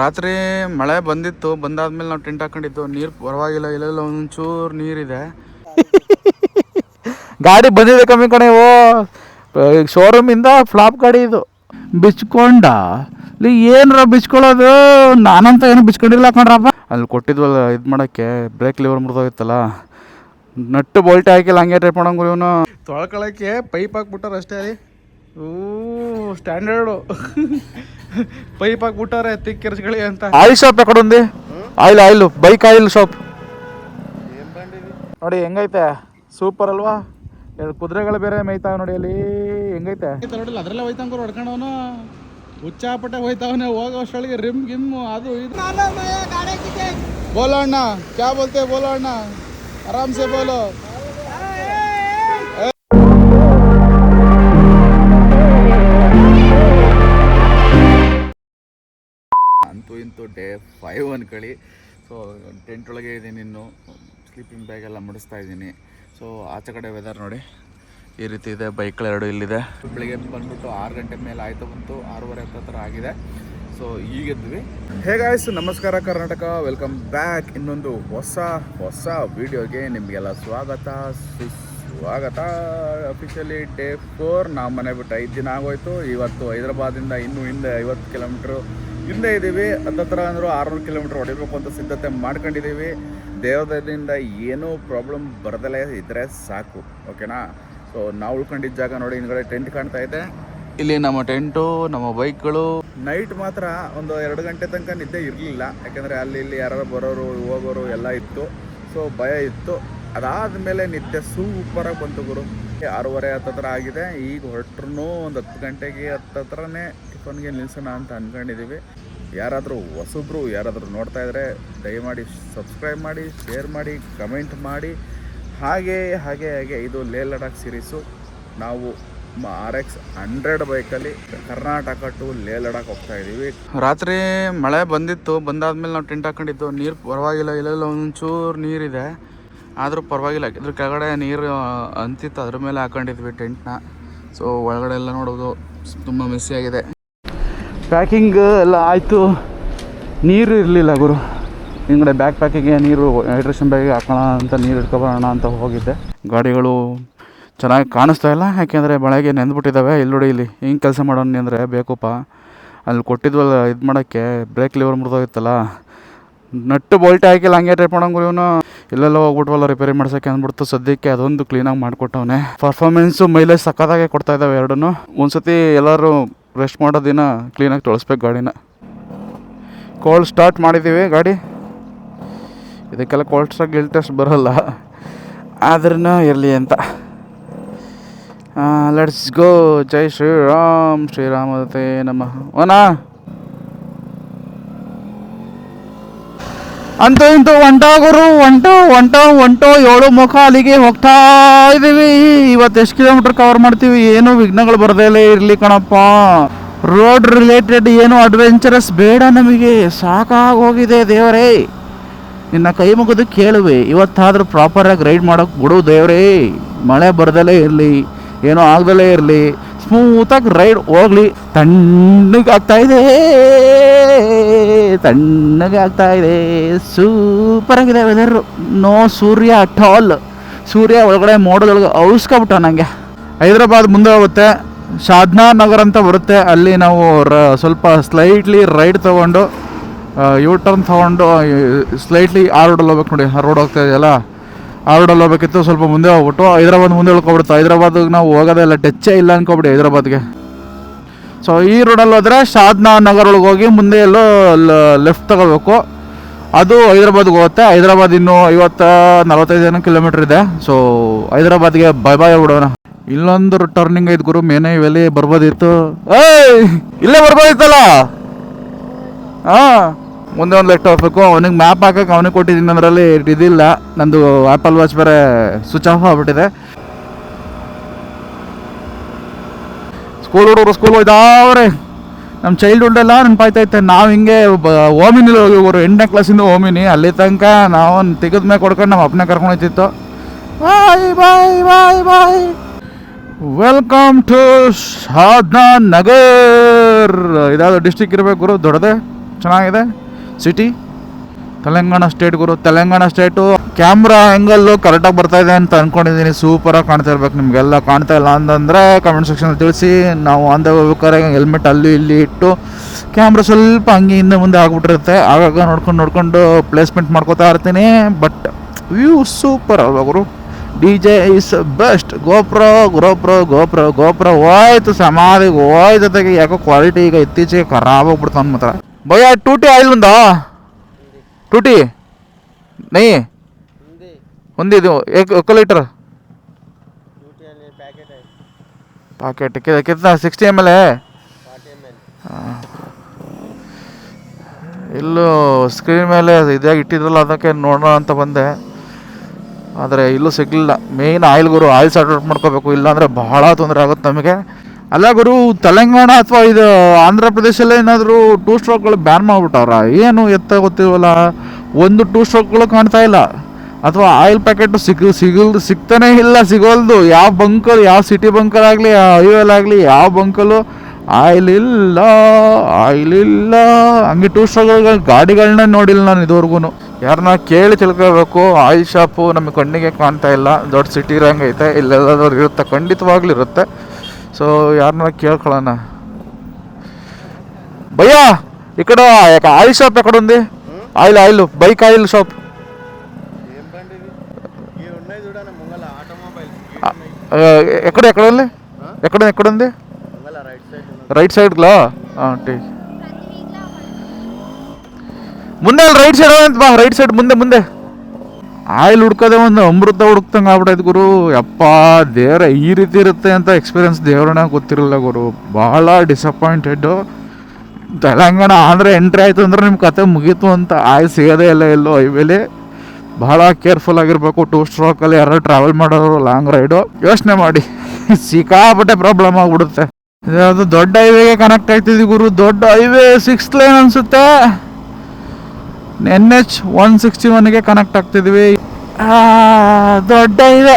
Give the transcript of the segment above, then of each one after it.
ರಾತ್ರಿ ಮಳೆ ಬಂದಿತ್ತು ಬಂದಾದ್ಮೇಲೆ ನಾವು ಟೆಂಟ್ ಹಾಕೊಂಡಿದ್ದು. ನೀರು ಪರವಾಗಿಲ್ಲ ಇಲ್ಲೆಲ್ಲ ಒಂಚೂರು ನೀರಿದೆ. ಗಾಡಿ ಬಂದಿದೆ ಕಮ್ಮಿ ಕಣೆ ಓ ಶೋರೂಮಿಂದ ಫ್ಲಾಪ್ ಗಾಡಿ ಇದು. ಬಿಚ್ಕೊಂಡ. ಏನರ ಬಿಚ್ಕೊಳ್ಳೋದು? ನಾನಂತ ಏನು ಬಿಚ್ಕೊಂಡಿಲ್ಲ ಕಣ್ರಪ್ಪ. ಅಲ್ಲಿ ಕೊಟ್ಟಿದ್ವಲ್ಲ ಇದು ಮಾಡೋಕ್ಕೆ ಬ್ರೇಕ್ ಲಿವರ್ ಮುರಿದೋಗಿತ್ತಲ್ಲ. ನಟ್ಟು ಬೋಲ್ಟ್ ಹಾಕಿಲ್ಲ ಹಂಗೆ ಟೈಪ್ ಮಾಡಂಗು ಇವನು. ತೊಳ್ಕೊಳಕ್ಕೆ ಪೈಪ್ ಹಾಕ್ಬಿಟ್ಟಾರ ಅಷ್ಟೇ ರೀ ಓ ಸ್ಟ್ಯಾಂಡರ್ಡು ಪೈಪ್ ಹಾಕ್ಬಿಟ್ಟಾರೆ ತಿಕ್ಕಿರ್ಸ್ಗಳಿ ಅಂತ. ಆಯಿಲ್ ಶಾಪ್ ಯಾಕಡೆ ఉంది oil oil bike oil shop ನೋಡಿ ಹೆಂಗೈತೆ? ಸೂಪರ್ ಅಲ್ವಾ? ಎರಡು ಕುದುರೆಗಳು ಬೇರೆ ಮೇಯ್ತಾವೆ ನೋಡಿ ಅಲ್ಲಿ. ಹೆಂಗೈತೆ? ನೋಡಿಲ್ಲ ಅದ್ರಲ್ಲೇ ಹೋಯ್ತಂಗ ಹೊಡ್ಕೊಂಡವನು. ಹುಚ್ಚಾಪಟ್ಟೆ ಹೋಯ್ತಾವನೆ ಹೋಗೋ ಅಷ್ಟೊಳಗೆ ರಿಮ್ ಗಿಮ್ ಅದು ಇದು. ಬೋಲೋ ಅಣ್ಣ ಕ್ಯಾ ಬೋಲ್ತೆ ಬೋಲೋ ಅಣ್ಣ? ಆರಾಮ್ಸೆ ಬೋಲೋ. ಇಂತೂ ಡೇ ಫೈವ್ ಅನ್ಕೊಳ್ಳಿ. ಸೊ ಟೆಂಟ್ ಒಳಗೆ ಇದ್ದೀನಿ ಇನ್ನು. ಸ್ಲೀಪಿಂಗ್ ಬ್ಯಾಗ್ ಎಲ್ಲ ಮುಡಿಸ್ತಾ ಇದ್ದೀನಿ ಸೊ ಆಚೆ ಕಡೆ ವೆದರ್ ನೋಡಿ. ಈ ರೀತಿ ಇದೆ, ಬೈಕ್ಗಳು ಎರಡು ಇಲ್ಲಿದೆ. ಬೆಳಿಗ್ಗೆ ಬಂದ್ಬಿಟ್ಟು ಆರು ಗಂಟೆ ಮೇಲೆ ಆಯ್ತು ಬಂತು, ಆರೂವರೆ ಹತ್ರ ಆಗಿದೆ. ಸೊ ಈಗಿದ್ವಿ ಹೇಗಾಯ್ತು ನಮಸ್ಕಾರ ಕರ್ನಾಟಕ. ವೆಲ್ಕಮ್ ಬ್ಯಾಕ್ ಇನ್ನೊಂದು ಹೊಸ ಹೊಸ ವಿಡಿಯೋಗೆ ನಿಮಗೆಲ್ಲ ಸ್ವಾಗತ. ಸುಸ್ವಾಗತ. ಅಫಿಷಿಯಲಿ ಡೇ ಫೋರ್ ನಾವು ಮನೆ ಬಿಟ್ಟು ಐದು ದಿನ ಆಗೋಯ್ತು. ಇವತ್ತು ಹೈದರಾಬಾದಿಂದ ಇನ್ನೂ ಹಿಂದೆ ಐವತ್ತು ಕಿಲೋಮೀಟ್ರು ಹಿಂದೆ ಇದ್ದೀವಿ. ಹತ್ತತ್ರ ಅಂದರೂ ಆರುನೂರು ಕಿಲೋಮೀಟ್ರ್ ಹೊಡಿಬೇಕು ಅಂತ ಸಿದ್ಧತೆ ಮಾಡ್ಕೊಂಡಿದ್ದೀವಿ. ದೇವದಿಂದ ಏನೂ ಪ್ರಾಬ್ಲಮ್ ಬರದಲ್ಲೇ ಇದ್ದರೆ ಸಾಕು, ಓಕೆನಾ? ಸೊ ನಾವು ಉಳ್ಕೊಂಡಿದ್ದ ಜಾಗ ನೋಡಿ, ಹಿಂದ್ಗಡೆ ಟೆಂಟ್ ಕಾಣ್ತಾ ಇದೆ. ಇಲ್ಲಿ ನಮ್ಮ ಟೆಂಟು, ನಮ್ಮ ಬೈಕ್ಗಳು. ನೈಟ್ ಮಾತ್ರ ಒಂದು ಎರಡು ಗಂಟೆ ತನಕ ನಿದ್ದೆ ಇರಲಿಲ್ಲ. ಯಾಕೆಂದರೆ ಅಲ್ಲಿ ಇಲ್ಲಿ ಯಾರು ಬರೋರು, ಹೋಗೋರು ಎಲ್ಲ ಇತ್ತು. ಸೊ ಭಯ ಇತ್ತು. ಅದಾದ ಮೇಲೆ ನಿದ್ದೆ ಸೂಪರಾಗಿ ಬಂತು ಗುರು. ಆರೂವರೆ ಹತ್ತತ್ರ ಆಗಿದೆ. ಈಗ ಹೊರಟ್ರು ಒಂದು ಹತ್ತು ಗಂಟೆಗೆ ಹತ್ತತ್ರನೇ ಟಿಫನ್ಗೆ ನಿಲ್ಸೋಣ ಅಂತ ಅಂದ್ಕೊಂಡಿದ್ದೀವಿ ಯಾರಾದರೂ ಹೊಸಬ್ರು ಯಾರಾದರೂ ನೋಡ್ತಾ ಇದ್ದರೆ ದಯಮಾಡಿ ಸಬ್ಸ್ಕ್ರೈಬ್ ಮಾಡಿ ಶೇರ್ ಮಾಡಿ ಕಮೆಂಟ್ ಮಾಡಿ. ಹಾಗೆ ಹಾಗೆ ಹಾಗೆ ಇದು ಲೇ ಲಡಾಖ್ ಸೀರೀಸು ನಾವು ಆರ್ ಎಕ್ಸ್ ಹಂಡ್ರೆಡ್ ಬೈಕಲ್ಲಿ ಕರ್ನಾಟಕ ಟು ಲೇ ಲಡಾಖ್ ಹೋಗ್ತಾ ಇದ್ದೀವಿ ರಾತ್ರಿ ಮಳೆ ಬಂದಿತ್ತು, ಬಂದಾದ್ಮೇಲೆ ನಾವು ಟೆಂಟ್ ಹಾಕೊಂಡಿದ್ದು. ನೀರು ಪರವಾಗಿಲ್ಲ ಇಲ್ಲೆಲ್ಲ ಒಂಚೂರು ನೀರಿದೆ. ಆದರೂ ಪರವಾಗಿಲ್ಲ, ಇದ್ರ ಕೆಳಗಡೆ ನೀರು ಅಂತಿತ್ತು. ಅದ್ರ ಮೇಲೆ ಹಾಕೊಂಡಿದ್ವಿ ಟೆಂಟ್ನ ಸೊ ಒಳಗಡೆ ಎಲ್ಲ ನೋಡೋದು ತುಂಬ ಮಿಸ್ಸಿಯಾಗಿದೆ ಪ್ಯಾಕಿಂಗ್ ಎಲ್ಲ ಆಯಿತು. ನೀರು ಇರಲಿಲ್ಲ ಗುರು. ಹಿಂಗಡೆ ಬ್ಯಾಕ್ ಪ್ಯಾಕಿಗೆ ನೀರು ಹೈಡ್ರೇಷನ್ ಬ್ಯಾಗಿಗೆ ಹಾಕೋಣ ಅಂತ ನೀರು ಇಟ್ಕೊಬರೋಣ ಅಂತ ಹೋಗಿದ್ದೆ. ಗಾಡಿಗಳು ಚೆನ್ನಾಗಿ ಕಾಣಿಸ್ತಾ ಇಲ್ಲ, ಯಾಕೆಂದರೆ ಮಳೆಗೆ ನೆಂದ್ಬಿಟ್ಟಿದ್ದಾವೆ ಇಲ್ಲಿ ನೋಡಿ ಇಲ್ಲಿ ಹಿಂಗೆ ಕೆಲಸ ಮಾಡೋಣ ಅಂದರೆ ಬೇಕಪ್ಪ ಅಲ್ಲಿ ಕೊಟ್ಟಿದ್ವಲ್ಲ ಇದು ಮಾಡೋಕ್ಕೆ ಬ್ರೇಕ್ ಲಿವರ್ ಮುರಿದೋಗಿತ್ತಲ್ಲ. ನಟ್ಟು ಬೋಲ್ಟೆ ಹಾಕಿಲ್ಲ, ಹಂಗೆ ಟೈಪ್ ಮಾಡಂಗು ಇವನು. ಇಲ್ಲೆಲ್ಲ ಹೋಗ್ಬಿಟ್ವಲ್ಲ ರಿಪೇರಿ ಮಾಡ್ಸೋಕ್ಕೆ ಅಂದ್ಬಿಡ್ತು. ಸದ್ಯಕ್ಕೆ ಅದೊಂದು ಕ್ಲೀನಾಗಿ ಮಾಡಿಕೊಟ್ಟವನೆ. ಪರ್ಫಾರ್ಮೆನ್ಸು ಮೈಲೇಜ್ ಸಕ್ಕತ್ತಾಗೆ ಕೊಡ್ತಾ ಇದ್ದಾವೆ ಎರಡೂ ಒಂದ್ಸತಿ ಎಲ್ಲರೂ ರೆಸ್ಟ್ ಮಾಡೋ ದಿನ ಕ್ಲೀನಾಗಿ ತೊಳಸ್ಬೇಕು ಗಾಡಿನ. ಕೋಲ್ಡ್ ಸ್ಟಾರ್ಟ್ ಮಾಡಿದ್ದೀವಿ ಗಾಡಿ. ಇದಕ್ಕೆಲ್ಲ ಕೋಲ್ಡ್ ಸ್ಟಾಕ್ ಗಿಲ್ ಟೆಸ್ಟ್ ಬರೋಲ್ಲ. ಆದ್ರೂ ಇರಲಿ ಅಂತ. ಲೆಟ್ಸ್ ಗೋ ಜೈ ಶ್ರೀರಾಮ್. ಶ್ರೀರಾಮತೆ ನಮಃ. ಓನಾ? ಅಂತೂ ಇಂತೂ ಒಂಟಾಗುರು ಒಂಟು, ಒಂಟ, ಒಂಟು, ಏಳು ಮುಖ ಅಲ್ಲಿಗೆ ಹೋಗ್ತಾ ಇದ್ದೀವಿ. ಇವತ್ತು ಎಷ್ಟು ಕಿಲೋಮೀಟರ್ ಕವರ್ ಮಾಡ್ತೀವಿ? ಏನು ವಿಘ್ನಗಳು ಬರದೇ ಇರಲಿ ಕಣಪ್ಪ. ರೋಡ್ ರಿಲೇಟೆಡ್ ಏನು ಅಡ್ವೆಂಚರಸ್ ಬೇಡ ನಮಗೆ. ಸಾಕಾಗೋಗಿದೆ ದೇವರೇ. ನಿನ್ನ ಕೈ ಮುಗಿದು ಕೇಳುವೆ. ಇವತ್ತಾದ್ರೂ ಪ್ರಾಪರಾಗಿ ರೈಡ್ ಮಾಡೋಕೆ ಬಿಡು ದೇವರೇ. ಮಳೆ ಬರ್ದಲೇ ಇರಲಿ, ಏನೋ ಆಗ್ದಲೇ ಇರಲಿ. ಸ್ಮೂತಾಗಿ ರೈಡ್ ಹೋಗ್ಲಿ. ತಣ್ಣಗೆ ಆಗ್ತಾ ಇದೆ ತಣ್ಣಗೆ ಆಗ್ತಾ ಇದೆ. ಸೂಪರ್ ಆಗಿದೆ ವೆದರ್ ನೋ ಸೂರ್ಯ ಅಟ್ ಆಲ್ ಸೂರ್ಯ ಒಳಗಡೆ ಮೋಡದೊಳಗೆ ಔಸ್ಕೊಬಿಟ್ಟ ನನಗೆ ಹೈದ್ರಾಬಾದ್ ಮುಂದೆ ಹೋಗುತ್ತೆ. ಶಾದ್ನಾ ನಗರ್ ಅಂತ ಬರುತ್ತೆ. ಅಲ್ಲಿ ನಾವು ರ, ಸ್ವಲ್ಪ ಸ್ಲೈಟ್ಲಿ ರೈಡ್ ತೊಗೊಂಡು ಯು ಟರ್ನ್ ತೊಗೊಂಡು ಸ್ಲೈಟ್ಲಿ ಆ ರೋಡಲ್ಲಿ ಹೋಗ್ಬೇಕು ನೋಡಿ. ಆ ರೋಡ್ ಹೋಗ್ತಾ ಇದೆಯಲ್ಲ? ಆ ರೋಡಲ್ಲಿ ಹೋಗ್ಬೇಕಿತ್ತು. ಸ್ವಲ್ಪ ಮುಂದೆ ಹೋಗ್ಬಿಟ್ಟು ಹೈದ್ರಾಬಾದ್ ಮುಂದೆ ಉಳ್ಕೊಬಿಡ್ತು ಹೈದ್ರಾಬಾದ್ಗೆ ನಾವು ಹೋಗೋದೇ ಇಲ್ಲ. ಟಚ್ಚೇ ಇಲ್ಲ ಅನ್ಕೊಬಿಡಿ ಹೈದ್ರಾಬಾದ್ಗೆ. ಸೊ ಈ ರೋಡಲ್ಲಿ ಹೋದರೆ ಶಾದ್ನಾ ನಗರ ಒಳಗೆ ಹೋಗಿ ಮುಂದೆ ಎಲ್ಲೋ ಲೆಫ್ಟ್ ತಗೋಬೇಕು. ಅದು ಹೈದ್ರಾಬಾದ್ಗೆ ಹೋಗುತ್ತೆ. ಹೈದ್ರಾಬಾದ್ ಇನ್ನೂ ಐವತ್ತ ನಲವತ್ತೈದು ಏನೋ ಕಿಲೋಮೀಟ್ರ್ ಇದೆ. ಸೊ ಹೈದ್ರಾಬಾದ್ಗೆ ಬೈ ಬಾಯ್ ಬಿಡೋಣ. ಇಲ್ಲೊಂದು ಟರ್ನಿಂಗ್ ಐದು ಗುರು, ಮೇನೆ ಇವೆಲ್ಲಿ ಬರ್ಬೋದಿತ್ತು? ಏಯ್, ಇಲ್ಲೇ ಬರ್ಬೋದಿತ್ತಲ್ಲ? ಹಾಂ, ಮುಂದೆ ಒಂದು ಲೆಟ್ ಹೋಗ್ಬೇಕು ಅವನಿಗೆ ಮ್ಯಾಪ್ ಹಾಕಕ್ಕೆ ಅವನಿಗೆ ಕೊಟ್ಟಿದ್ದೀನಿ, ಅದರಲ್ಲಿ ಇದಿಲ್ಲ. ನಂದು ಆ್ಯಪಲ್ ವಾಚ್ ಬೇರೆ ಸ್ವಿಚ್ ಆಫ್ ಆಗ್ಬಿಟ್ಟಿದೆ. ಸ್ಕೂಲ್ ಹುಡುಗರು ಸ್ಕೂಲ್ ಹೋಯ್ತಾವ್ರೆ ನಮ್ಮ ಚೈಲ್ಡ್ಹುಡ್ ಎಲ್ಲ ನೆನಪಾಯ್ತೈತೆ ನಾವು ಹಿಂಗೆ ಓಮಿನಿಲಿ ಹೋಗಿವರು ಎಂಟನೇ ಕ್ಲಾಸಿಂದ ಓಮಿನಿ. ಅಲ್ಲಿ ತನಕ ನಾವು ತೆಗೆದ ಮೇಲೆ ಕೊಡ್ಕೊಂಡು ನಮ್ಮ ಅಪ್ಪನೇ ಕರ್ಕೊಂಡು ಹೋಯ್ತಿತ್ತು. Bye bye bye bye. Welcome to Sadhana Nagar. ಇದಾದ ಡಿಸ್ಟಿಕ್ ಇರಬೇಕು ಗುರು? ದೊಡ್ಡದೆ? ಚೆನ್ನಾಗಿದೆ? ಸಿಟಿ ತೆಲಂಗಾಣ ಸ್ಟೇಟ್ ಗುರು, ತೆಲಂಗಾಣ ಸ್ಟೇಟು ಕ್ಯಾಮ್ರಾ ಆ್ಯಂಗಲ್ಲು ಕರೆಕ್ಟಾಗಿ ಬರ್ತಾ ಇದೆ ಅಂತ ಅಂದ್ಕೊಂಡಿದ್ದೀನಿ ಸೂಪರಾಗಿ ಕಾಣ್ತಾ ಇರ್ಬೇಕು ನಿಮಗೆಲ್ಲ. ಕಾಣ್ತಾ ಇಲ್ಲ ಅಂತಂದರೆ ಕಮೆಂಟ್ ಸೆಕ್ಷನ್ ತಿಳಿಸಿ. ನಾವು ಅಂದ ಹೋಗ್ಬೇಕಾದ್ರೆ ಹೆಲ್ಮೆಟ್ ಅಲ್ಲಿ ಇಲ್ಲಿ ಇಟ್ಟು ಕ್ಯಾಮ್ರಾ ಸ್ವಲ್ಪ ಹಂಗೆ ಹಿಂದೆ ಮುಂದೆ ಆಗಿಬಿಟ್ಟಿರುತ್ತೆ. ಆಗಾಗ ನೋಡ್ಕೊಂಡು ನೋಡ್ಕೊಂಡು ಪ್ಲೇಸ್ಮೆಂಟ್ ಮಾಡ್ಕೋತಾ ಇರ್ತೀನಿ. ಬಟ್ ವ್ಯೂ ಸೂಪರ್ ಅಲ್ವಾ ಗುರು? D J is best GoPro GoPro GoPro GoPro ಹೋಯ್ತು ಸಮಾಧಿಗೆ ಹೋಯ್ತು ಯಾಕೋ ಕ್ವಾಲಿಟಿ ಈಗ ಇತ್ತೀಚೆಗೆ ಖರಾಬ್ ಹೋಗ್ಬಿಡ್ತು ನನ್ನ ಮಾತ್ರ. ಭಯ, ಟೂಟಿ ಆಯಿಲ್ ಟೂಟಿ? ನೈ? नहीं ಎಕ್ಕ ఇది ಪ್ಯಾಕೆಟ್ ಕಿತ್ತ ಸಿಕ್ಸ್ಟಿ ಎಂ ಎಲ್ ಎ ಇಲ್ಲೂ ಸ್ಕ್ರೀನ್ ಮೇಲೆ ಇದಾಗಿ ಇಟ್ಟಿದ್ರಲ್ಲ ಅದಕ್ಕೆ ನೋಡೋಣ ಅಂತ ಬಂದೆ. ಆದರೆ ಇಲ್ಲೂ ಸಿಗಲಿಲ್ಲ. ಮೇಯ್ನ್ ಆಯಿಲ್ ಗುರು ಆಯಿಲ್ ಶಾರ್ಟ್ ಮಾಡ್ಕೋಬೇಕು. ಇಲ್ಲಾಂದರೆ ಭಾಳ ತೊಂದರೆ ಆಗುತ್ತೆ ನಮಗೆ. ಅಲ್ಲ ಗುರು, ತೆಲಂಗಾಣ ಅಥವಾ ಇದು ಆಂಧ್ರ ಪ್ರದೇಶಲ್ಲೇ ಏನಾದರೂ ಟೂ ಸ್ಟ್ರೋಕ್ಗಳು ಬ್ಯಾನ್ ಮಾಡಿಬಿಟ್ಟವ್ರ? ಏನು ಎತ್ತ ಗೊತ್ತಿವಲ್ಲ ಒಂದು ಟೂ ಸ್ಟ್ರೋಕ್ಗಳು ಕಾಣ್ತಾ ಇಲ್ಲ. ಅಥವಾ ಆಯಿಲ್ ಪ್ಯಾಕೆಟು ಸಿಗ ಸಿಗಲ್ ಸಿಗ್ತಾನೆ ಇಲ್ಲ, ಸಿಗೋಲ್ದು. ಯಾವ ಬಂಕಲ್ ಯಾವ ಸಿಟಿ ಬಂಕಲಾಗಲಿ ಹೈವೇಲಾಗಲಿ ಯಾವ ಬಂಕಲು ಆಯಿಲ್ ಇಲ್ಲ ಆಯಿಲ್ ಇಲ್ಲ. ಹಂಗೆ ಟೂ ಸ್ಟ್ರೋಕ್ಗಳ ಗಾಡಿಗಳನ್ನ ನೋಡಿಲ್ಲ ನಾನು ಇದುವರೆಗೂ ಯಾರನ್ನ ಕೇಳಿ ತಿಳ್ಕೋಬೇಕು ಆಯಿಲ್ ಶಾಪು ನಮಗೆ ಕಣ್ಣಿಗೆ ಕಾಣ್ತಾ ಇಲ್ಲ. ದೊಡ್ಡ ಸಿಟಿ ಇರೋಂಗೈತೆ ಐತೆ ಇಲ್ಲೆಲ್ಲಾದ್ರೂ ಇರುತ್ತೆ? ಖಂಡಿತವಾಗ್ಲೂ ಇರುತ್ತೆ. ಸೊ ಯಾರನ್ನ ಕೇಳ್ಕೊಳ್ಳೋಣ భయ్యా ఇక్కడ ఒక ఆయిల్ షాప్ ఎక్కడ ఉంది oil oil bike oil shop ఏం బండి ఇది ఇవి ఉన్నాయి చూడండి ముంగల ఆటోమొబైల్స్ ఆ, ఎక్కడ ఎక్కడ ఉంది ఎక్కడ ఎక్కడ ఉంది ముంగల రైట్ సైడ్ రైట్ సైడ్లో టీ ಮುಂದೆ ಅಲ್ಲಿ ರೈಟ್ ಸೈಡ್ ಅಂತ ಬಾ ರೈಟ್ ಸೈಡ್ ಮುಂದೆ ಮುಂದೆ ಆಯಿಲ್ ಹುಡ್ಕೋದೇ ಒಂದು ಅಮೃತ ಹುಡುಕ್ತಂಗೆ ಆಗ್ಬಿಟ್ಟೈತೆ ಗುರು. ಯಪ್ಪ, ದೇವ್ರ ಈ ರೀತಿ ಇರುತ್ತೆ ಅಂತ ಎಕ್ಸ್ಪೀರಿಯನ್ಸ್ ದೇವ್ರನ್ನ ಗೊತ್ತಿರಲಿಲ್ಲ ಗುರು. ಭಾಳ ಡಿಸಪಾಯಿಂಟೆಡ್ಡು ತೆಲಂಗಾಣ ಆಂಧ್ರ ಎಂಟ್ರಿ ಆಯಿತು ಅಂದ್ರೆ ನಿಮ್ಮ ಕತೆ ಮುಗೀತು ಅಂತ ಆಯಿಲ್ ಸಿಗೋದೇ ಇಲ್ಲ ಎಲ್ಲೋ ಹೈವೇಲಿ. ಭಾಳ ಕೇರ್ಫುಲ್ ಆಗಿರಬೇಕು ಟೂ ಸ್ಟ್ರೋಕಲ್ಲಿ ಯಾರು ಟ್ರಾವೆಲ್ ಮಾಡೋರು ಲಾಂಗ್ ರೈಡು ಯೋಚನೆ ಮಾಡಿ. ಸಿಕ್ಕಾಪಟ್ಟೆ ಪ್ರಾಬ್ಲಮ್ ಆಗಿಬಿಡುತ್ತೆ. ಅದು ದೊಡ್ಡ ಹೈವೇಗೆ ಕನೆಕ್ಟ್ ಆಗ್ತಿದ್ವಿ ಗುರು. ದೊಡ್ಡ ಹೈವೇ ಸಿಕ್ಸ್ ಲೈನ್ ಅನಿಸುತ್ತೆ. ಎನ್ ಎಚ್ ಒನ್ ಸಿಕ್ಸ್ಟಿ ಒನ್ಗೆ ಕನೆಕ್ಟ್ ಆಗ್ತಿದ್ವಿ. ದೊಡ್ಡ ಇದೆ.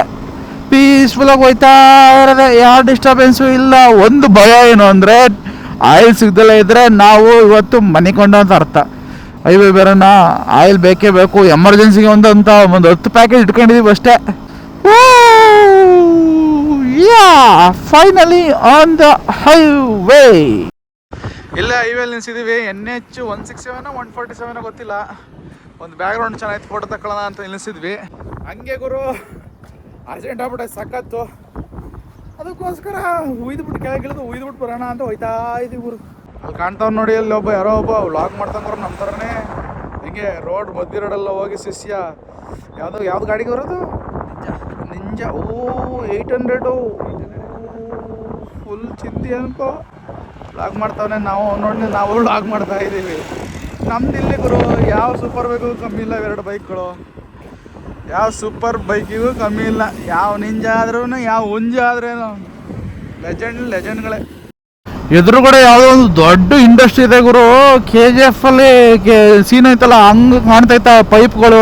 ಪೀಸ್ಫುಲ್ಲಾಗಿ ಹೋಯ್ತಾ ಇರೋದೆ. ಯಾವ ಡಿಸ್ಟರ್ಬೆನ್ಸು ಇಲ್ಲ. ಒಂದು ಭಯ ಏನು ಅಂದರೆ, ಆಯಿಲ್ ಸಿಗ್ದಲೇ ಇದ್ದರೆ ನಾವು ಇವತ್ತು ಮನೆ ಕೊಂಡು ಅಂತ ಅರ್ಥ. ಹೈವೇ ಬೇರೋಣ ಆಯಿಲ್ ಬೇಕೇ ಬೇಕು. ಎಮರ್ಜೆನ್ಸಿಗೆ ಒಂದು ಅಂತ ಒಂದು ಹತ್ತು ಪ್ಯಾಕೆಟ್ ಇಟ್ಕೊಂಡಿದ್ದೀವಿ ಅಷ್ಟೇ. Yeah finally on the highway ಇಲ್ಲೇ ಹೈವೇಲಿ ನಿಲ್ಸಿದ್ದೀವಿ N H one six seven one forty seven ಗೊತ್ತಿಲ್ಲ. ಒಂದು ಬ್ಯಾಕ್ಗ್ರೌಂಡ್ ಚೆನ್ನಾಗಿತ್ತು ಫೋಟೋ ತಗೊಳ್ಳೋಣ ಅಂತ ನಿಲ್ಲಿಸಿದ್ವಿ ಹಂಗೆ ಗುರು ಅರ್ಜೆಂಟ್ ಆಗ್ಬಿಟ್ಟೆ ಸಖತ್ತು. ಅದಕ್ಕೋಸ್ಕರ ಉಯ್ದುಬಿಟ್ಟು ಕೆಳಗಿಳಿದು ಉಯ್ದುಬಿಟ್ಟು ಬರೋಣ ಅಂತ ಹೋಯ್ತಾ ಇದ್ದೀವಿ ಗುರು. ಅಲ್ಲಿ ಕಾಣ್ತಾವ್ ನೋಡಿ ಅಲ್ಲಿ ಒಬ್ಬ ಯಾರೋ ಒಬ್ಬ ವ್ಲಾಗ್ ಮಾಡ್ತಾ ನಮ್ಮ ಥರನೇ ಹಿಂಗೆ ರೋಡ್ ಮಧ್ಯ ರೋಡೆಲ್ಲ ಹೋಗಿ ಶಿಷ್ಯ. ಯಾವುದು ಯಾವ್ದು ಗಾಡಿಗೆ ಬರೋದು ನಿಂಜ. ಓ ಏಯ್ಟ್ ಹಂಡ್ರೆಡು ಫುಲ್ ಚಿಂತೆ ಅನ್ಕೋ. ಲಾಗ್ ಮಾಡ್ತಾವನೆ, ನಾವು ನೋಡಿ ನಾವು ಲಾಗ್ ಮಾಡ್ತಾ ಇದ್ದೀವಿ. ನಮ್ದು ಇಲ್ಲಿ ಗುರು, ಯಾವ ಸೂಪರ್ ಬೈಕು ಕಮ್ಮಿ ಇಲ್ಲ ಎರಡು ಬೈಕ್ಗಳು. ಯಾವ ಸೂಪರ್ ಬೈಕಿಗೂ ಕಮ್ಮಿ ಇಲ್ಲ. ಯಾವ ನಿಂಜ ಆದ್ರೂ ಯಾವ ಹುಂಜ ಆದ್ರೇನು. ಲೆಜೆಂಡ್ ಲೆಜೆಂಡ್ಗಳೇ ಎದುರುಗಡೆ ಯಾವುದೋ ಒಂದು ದೊಡ್ಡ ಇಂಡಸ್ಟ್ರಿ ಇದೆ ಗುರು. ಕೆ ಜಿ ಎಫ್ ಅಲ್ಲಿ ಸೀನ್ ಐತಲ್ಲ, ಹಂಗೆ ಕಾಣ್ತೈತ ಪೈಪ್ಗಳು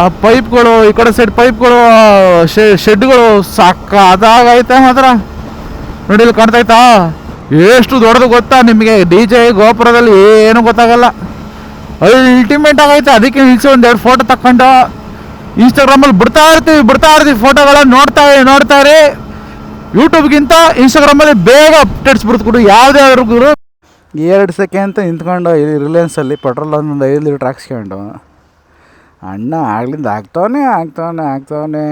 ಆ ಪೈಪ್ಗಳು ಈ ಕಡೆ ಸೈಡ್ ಪೈಪ್ಗಳು ಶೆಡ್ಗಳು ಸಾಕ ಅದಾಗೈತೆ ಮಾತ್ರ. ನೋಡಿ, ಇಲ್ಲಿ ಕಾಣ್ತೈತಾ ಎಷ್ಟು ದೊಡ್ಡದು ಗೊತ್ತಾ ನಿಮಗೆ? ಡಿ ಜೆ ಗೋಪುರದಲ್ಲಿ ಏನು ಗೊತ್ತಾಗಲ್ಲ. ಅಲ್ಟಿಮೇಟ್ ಆಗೈತೆ ಅದಕ್ಕೆ ನಿಲ್ಸಿ ಒಂದು ಎರಡು ಫೋಟೋ ತಕ್ಕೊಂಡು ಇನ್ಸ್ಟಾಗ್ರಾಮಲ್ಲಿ ಬಿಡ್ತಾ ಇರ್ತೀವಿ ಬಿಡ್ತಾ ಇರ್ತೀವಿ ಫೋಟೋಗಳನ್ನ ನೋಡ್ತಾ ನೋಡ್ತಾ ರೀ ಯೂಟ್ಯೂಬ್ಗಿಂತ ಇನ್ಸ್ಟಾಗ್ರಾಮಲ್ಲಿ ಬೇಗ ಅಪ್ಡೇಟ್ಸ್ ಬಿಡ್ತ್ಕೊಡು ಯಾವುದೇ ಆದ್ರೂ ಎರಡು ಸೆಕೆಂಡ್ ಅಂತ ನಿಂತ್ಕೊಂಡು ಇಲ್ಲಿ ರಿಲಯನ್ಸಲ್ಲಿ ಪೆಟ್ರೋಲ್ ಒಂದು ಐದು ಲೀಟ್ರ್ ಹಾಕ್ಸ್ಕೊಂಡು. ಅಣ್ಣ ಆಗ್ಲಿಂದ ಆಗ್ತಾವನೆ ಆಗ್ತಾವನೆ ಆಗ್ತಾವನೆ.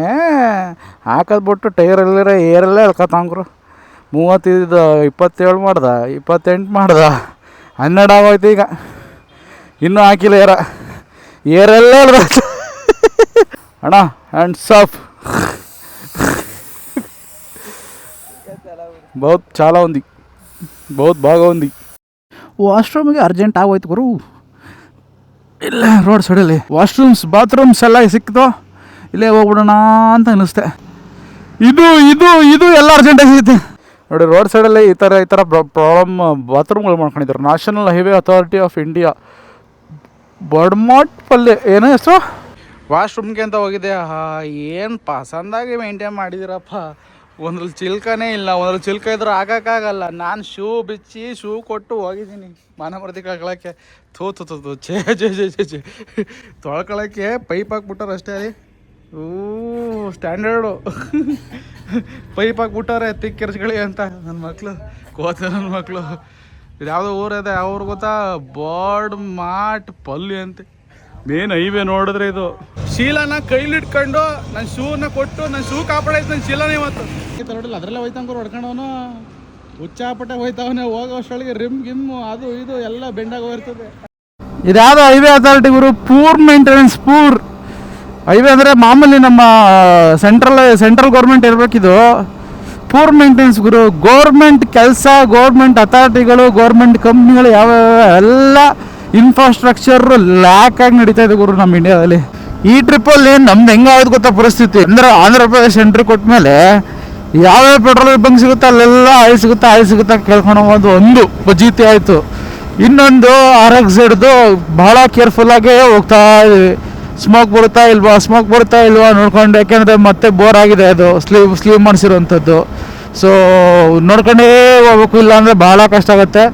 ಹಾಕೋದು ಬಿಟ್ಟು ಟೈರಲ್ಲಿರೋ ಏರಲ್ಲೇ ಎಳ್ಕೊತಾಂಗ್ರು ಮೂವತ್ತೈದು ಇಪ್ಪತ್ತೇಳು ಮಾಡ್ದ ಇಪ್ಪತ್ತೆಂಟು ಮಾಡ್ದ ಹನ್ನೆರಡು ಆಗೋಯ್ತು ಈಗ ಇನ್ನೂ ಹಾಕಿಲ್ಲ ಏರ ಏರಲ್ಲೇ ಎಳ್ದ ಅಣ್ಣ ಹ್ಯಾಂಡ್ಸ್ ಆಫ್ ಬಹುತ್ ಚಾಲ ఉంది ಬಹುತ್ ಭಾಗ ఉంది ವಾಶ್ರೂಮಿಗೆ ಅರ್ಜೆಂಟ್ ಆಗೋಯ್ತು ಗುರು ಇಲ್ಲ ರೋಡ್ ಸೈಡಲ್ಲಿ ವಾಶ್ರೂಮ್ಸ್ ಬಾತ್ರೂಮ್ಸ್ ಎಲ್ಲ ಸಿಕ್ತು ಇಲ್ಲೇ ಹೋಗ್ಬಿಡೋಣ ಅಂತ ಅನಿಸ್ತೆ ಇದು ಇದು ಇದು ಎಲ್ಲ ಅರ್ಜೆಂಟ್ ಆಗೈತೆ ನೋಡಿ ರೋಡ್ ಸೈಡಲ್ಲಿ ಈ ಥರ ಈ ಥರ ಪ್ರಾಬ್ಲಮ್ ಬಾತ್ರೂಮ್ಗಳು ಮಾಡ್ಕೊಂಡಿದ್ದಾರೆ. National Highway Authority of India ಬಡ್ಮಾಟ್ ಪಲ್ಲೆ ಏನೋ ಹೆಸರು? ವಾಶ್ರೂಮ್ಗೆ ಅಂತ ಹೋಗಿದ್ದೆ. ಏನು ಪಸಂದಾಗಿ ಮೇಂಟೈನ್ ಮಾಡಿದಿರಪ್ಪ. ಒಂದ್ರಲ್ಲಿ ಚಿಲ್ಕನೇ ಇಲ್ಲ, ಒಂದ್ರಲ್ಲಿ ಚಿಲ್ಕ ಇದ್ರೆ ಆಗಕ್ಕಾಗಲ್ಲ. ನಾನು ಶೂ ಬಿಚ್ಚಿ ಶೂ ಕೊಟ್ಟು ಹೋಗಿದ್ದೀನಿ. ಮಾನ ಮರ್ದಿ ಕಳ್ಕೊಳಕ್ಕೆ. ಥೂ ತೂ ತೂ ಥೂ, ಛೇ ಛೇ ಛೇ ಛೇ ಛೇ. ಪೈಪ್ ಹಾಕ್ಬಿಟ್ಟಾರೆ ಅಷ್ಟೇ ಅಲ್ಲಿ. ಊ ಸ್ಟ್ಯಾಂಡರ್ಡು ಪೈಪ್ ಹಾಕ್ಬಿಟ್ಟಾರೆ ತಿಕ್ಕಿರ್ಸ್ಗಳಿ ಅಂತ. ನನ್ನ ಮಕ್ಕಳು ಕೋತ ನನ್ನ ಮಕ್ಕಳು ಇದು ಯಾವುದೋ ಊರಿದೆ ಯಾವ ಗೊತ್ತಾ? ಬೋರ್ಡ್ ಮಾಟ್ ಪಲ್ಲಿ ಅಂತೆ. ಮೇನ್ ಹೈವೇ ನೋಡಿದ್ರೆ ಇದು. ಶೀಲನ ಕೈಲಿಟ್ಕೊಂಡು ನನ್ನ ಶೂನ ಕೊಟ್ಟು ನನ್ನ ಶೂ ಕಾಪಾಡೈತೆ ನನ್ನ ಶೀಲನ ಇವತ್ತು. ನೋಡಿಲ್ಲ, ಅದರಲ್ಲೇ ಹೋಯ್ತಂಗ್ರು ಹೊಡ್ಕೊಂಡವನು. ಹುಚ್ಚಾಪಟ್ಟೆ ಹೋಯ್ತವನೆ, ಹೋಗೋ ಅಷ್ಟೊಳಗೆ ರಿಮ್ ಗಿಮ್ ಅದು ಇದು ಎಲ್ಲ ಬೆಂಡಾಗ ಹೋಗಿರ್ತದೆ ಇದ್ಯಾವುದೋ ಹೈವೇ ಅಥಾರಿಟಿ ಗುರು? Poor maintenance poor. ಹೈವೇ ಅಂದರೆ ಮಾಮೂಲಿ ನಮ್ಮ ಸೆಂಟ್ರಲ್ ಸೆಂಟ್ರಲ್ ಗೌರ್ಮೆಂಟ್ ಇರಬೇಕಿದು. ಪೂರ್ ಮೇಂಟೆನೆನ್ಸ್ ಗುರು ಗೌರ್ಮೆಂಟ್ ಕೆಲಸ ಗೌರ್ಮೆಂಟ್ ಅಥಾರಿಟಿಗಳು ಗೌರ್ಮೆಂಟ್ ಕಂಪ್ನಿಗಳು ಯಾವ ಎಲ್ಲ ಇನ್ಫ್ರಾಸ್ಟ್ರಕ್ಚರ್ ಲ್ಯಾಕ್ ಆಗಿ ನಡೀತಾ ಇದೆ ಗುರು ನಮ್ಮ ಇಂಡಿಯಾದಲ್ಲಿ ಈ ಟ್ರಿಪ್ಪಲ್ಲಿ ನಮ್ದು ಹೆಂಗಾಗೋದು ಗೊತ್ತಾ ಪರಿಸ್ಥಿತಿ? ಅಂದರೆ ಆಂಧ್ರ ಪ್ರದೇಶ ಎಂಟ್ರಿ ಕೊಟ್ಮೇಲೆ ಯಾವ್ಯಾವ ಪೆಟ್ರೋಲ್ ಬಂಕ್ ಸಿಗುತ್ತೆ ಅಲ್ಲೆಲ್ಲ ಆಯಿಲ್ ಸಿಗುತ್ತಾ ಆಯಿಲ್ ಸಿಗುತ್ತಾ ಕೇಳ್ಕೊಂಡು ಹೋಗೋದು ಒಂದು ಬಜೀತಿ ಆಯಿತು. ಇನ್ನೊಂದು ಆರ್ ಎಕ್ಸ್ ಭಾಳ ಕೇರ್ಫುಲ್ಲಾಗೇ ಹೋಗ್ತಾ ಇದೀವಿ ಸ್ಮೋಕ್ ಬರುತ್ತಾ ಇಲ್ವಾ? ಸ್ಮೋಕ್ ಬರುತ್ತಾ ಇಲ್ವಾ ನೋಡ್ಕೊಂಡು ಯಾಕೆಂದರೆ ಮತ್ತೆ ಬೋರ್ ಆಗಿದೆ ಅದು. ಸ್ಲೀವ್ ಸ್ಲೀವ್ ಮಾಡಿಸಿರುವಂಥದ್ದು ಸೊ ನೋಡ್ಕೊಂಡೇ ಹೋಗ್ಬೇಕು. ಇಲ್ಲ ಅಂದರೆ ಭಾಳ ಕಷ್ಟ ಆಗುತ್ತೆ.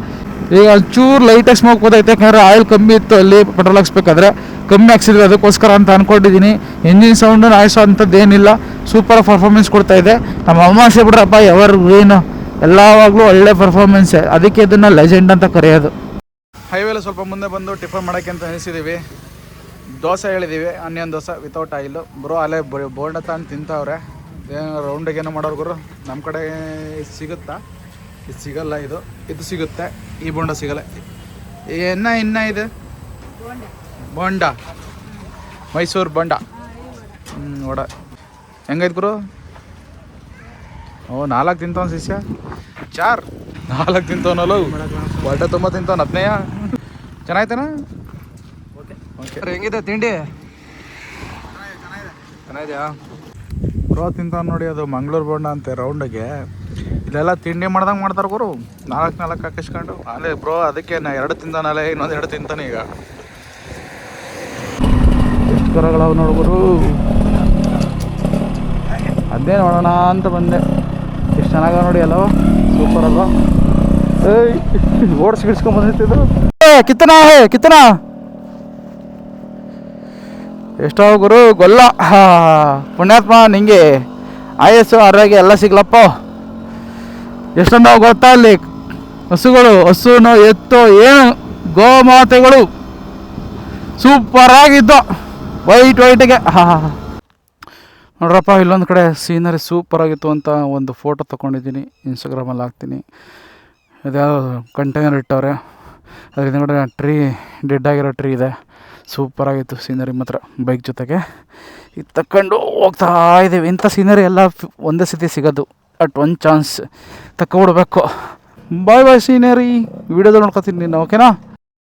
ಈಗ ಒಂಚೂರು ಲೈಟಾಗಿ ಸ್ಮೋಕ್ ಬರ್ತೈತೆ. ಯಾಕಂದರೆ ಆಯಿಲ್ ಕಮ್ಮಿ ಇತ್ತು ಅಲ್ಲಿ ಪೆಟ್ರೋಲ್ ಹಾಕ್ಸ್ಬೇಕಾದ್ರೆ. ಕಮ್ಮಿ ಹಾಕ್ಸಿದ್ರೆ ಅದಕ್ಕೋಸ್ಕರ ಅಂತ ಅಂದ್ಕೊಂಡಿದ್ದೀನಿ ಎಂಜಿನ್ ಸೌಂಡು ನಾಯ್ಸು ಅಂಥದ್ದು ಏನಿಲ್ಲ. ಸೂಪರ್ ಪರ್ಫಾರ್ಮೆನ್ಸ್ ಕೊಡ್ತಾ ಇದೆ. ನಮ್ಮ ಅಮಾಸೆ ಬಿಡ್ರಪ್ಪ ಎವರ್ ಏನು? ಎಲ್ಲವಾಗಲೂ ಒಳ್ಳೆ ಪರ್ಫಾರ್ಮೆನ್ಸ್ ಅದಕ್ಕೆ ಇದನ್ನು ಲೆಜೆಂಡ್ ಅಂತ ಕರೆಯೋದು. ಹೈವೇಲಿ ಸ್ವಲ್ಪ ಮುಂದೆ ಬಂದು ಟಿಫನ್ ಮಾಡೋಕ್ಕೆ ಅಂತ ಅನಿಸಿದ್ದೀವಿ ದೋಸೆ ಹೇಳಿದ್ದೀವಿ onion dosa without oil bro ಅಲ್ಲೇ ಬೋಂಡ ತಂದು ತಿಂತವ್ರೆ. ಏನು ರೌಂಡಿಗೆ ಏನೋ ಮಾಡೋರು ಗುರು ನಮ್ಮ ಕಡೆ ಸಿಗುತ್ತಾ? ಇದು ಸಿಗಲ್ಲ ಇದು. ಇದು ಸಿಗುತ್ತೆ. ಈ ಬೋಂಡ ಸಿಗಲ್ಲ. ಎನ್ನ, ಇನ್ನ ಇದು? ಬೋಂಡ. ಮೈಸೂರು ಬೋಂಡ. ಹ್ಞೂ ಓಡ ಹೆಂಗೈತೆ ಗುರು? ಓ, ನಾಲ್ಕು ತಿಂತವನ್ ಶಿಷ್ಯ? ಚಾರ್. ನಾಲ್ಕು ತಿಂತವನಲ್ಲ? ಹೊಟ್ಟೆ ತುಂಬ ತಿಂತವನ್ ಹತ್ತನೆಯ ಚೆನ್ನಾಯ್ತನ? ಹೆಂಗಿದೆ ತಿಂಡಿ? ಚೆನ್ನಾಗಿದೆಯಾ? ಬ್ರೋ ತಿಂತಾವ್ ನೋಡಿ, ಅದು ಮಂಗಳೂರು ಬೋಂಡ ಅಂತೆ ರೌಂಡಿಗೆ ಇಲ್ಲೆಲ್ಲ ತಿಂಡಿ ಮಾಡ್ದಂಗೆ ಮಾಡ್ತಾರೆ ಗುರು. ನಾಲ್ಕು ನಾಲ್ಕು ಹಾಕಿಸ್ಕೊಂಡು. ಅಲ್ಲೇ ಬ್ರೋ ಅದಕ್ಕೆ ನಾ ಎರಡು ತಿಂತಾನಲ್ಲ ಇನ್ನೊಂದು ಎರಡು ತಿಂತಾನೆ ಈಗ. ಎಷ್ಟು ಕರಗಳವ ನೋಡ್ಗುರು ಅದೇ ನೋಡೋಣ ಅಂತ ಬಂದೆ. ಎಷ್ಟು ಚೆನ್ನಾಗ ನೋಡಿ ಎಲ್ಲವೋ ಸೂಪರ್ ಅಲ್ವಾ? ಓಡಿಸಿ ಗಿಡ್ಸ್ಕೊಂಡ್ ಬಂದಿರ್ತಿದ್ರು. ಏ ಕಿತ್ತನಾ ಹೇ ಕಿತ್ತನಾ ಎಷ್ಟೋ ಗುರು ಗೊಲ್ಲ ಪುಣ್ಯಾತ್ಮ ನಿಂಗೆ. ಆಯಸ್ಸು, ಆರೋಗ್ಯ ಎಲ್ಲ ಸಿಗ್ಲಪ್ಪ. ಎಷ್ಟೊಂದು ಗೊತ್ತಾ ಅಲ್ಲಿ ಹಸುಗಳು, ಹಸುನೋ, ಎತ್ತು, ಏನು, ಗೋಮಾತೆಗಳು. ಸೂಪರ್ ಆಗಿದ್ದು ವೈಟ್, ವೈಟಿಗೆ. ಹಾ ನೋಡ್ರಪ್ಪ, ಇಲ್ಲೊಂದು ಕಡೆ ಸೀನರಿ ಸೂಪರಾಗಿತ್ತು ಅಂತ ಒಂದು ಫೋಟೋ ತೊಗೊಂಡಿದ್ದೀನಿ, ಇನ್ಸ್ಟಾಗ್ರಾಮಲ್ಲಿ ಹಾಕ್ತೀನಿ. ಇದ್ಯಾವ ಕಂಟೈನರ್ ಇಟ್ಟವ್ರೆ. ಅದರಿಂದ ಹಿಂದ್ಗಡೆ ಟ್ರೀ ಡೆಡ್ ಆಗಿರೋ ಟ್ರೀ ಇದೆ. ಸೂಪರ್ ಆಗಿತ್ತು ಸೀನರಿ ಮಾತ್ರ ಬೈಕ್ ಜೊತೆಗೆ. ಇದು ತಕ್ಕೊಂಡು ಹೋಗ್ತಾ ಇದ್ದೀವಿ. ಇಂಥ ಸೀನರಿ ಎಲ್ಲ ಒಂದೇ ಸತಿ ಸಿಗೋದು. ಅಟ್ ಒನ್ ಚಾನ್ಸ್ ತಕ್ಕೊಬಿಡ್ಬೇಕು ಬಾಯ್ ಬಾಯ್ ಸೀನರಿ ವಿಡಿಯೋದಲ್ಲಿ ನೋಡ್ಕೊತೀನಿ ನೀನು ಓಕೆನಾ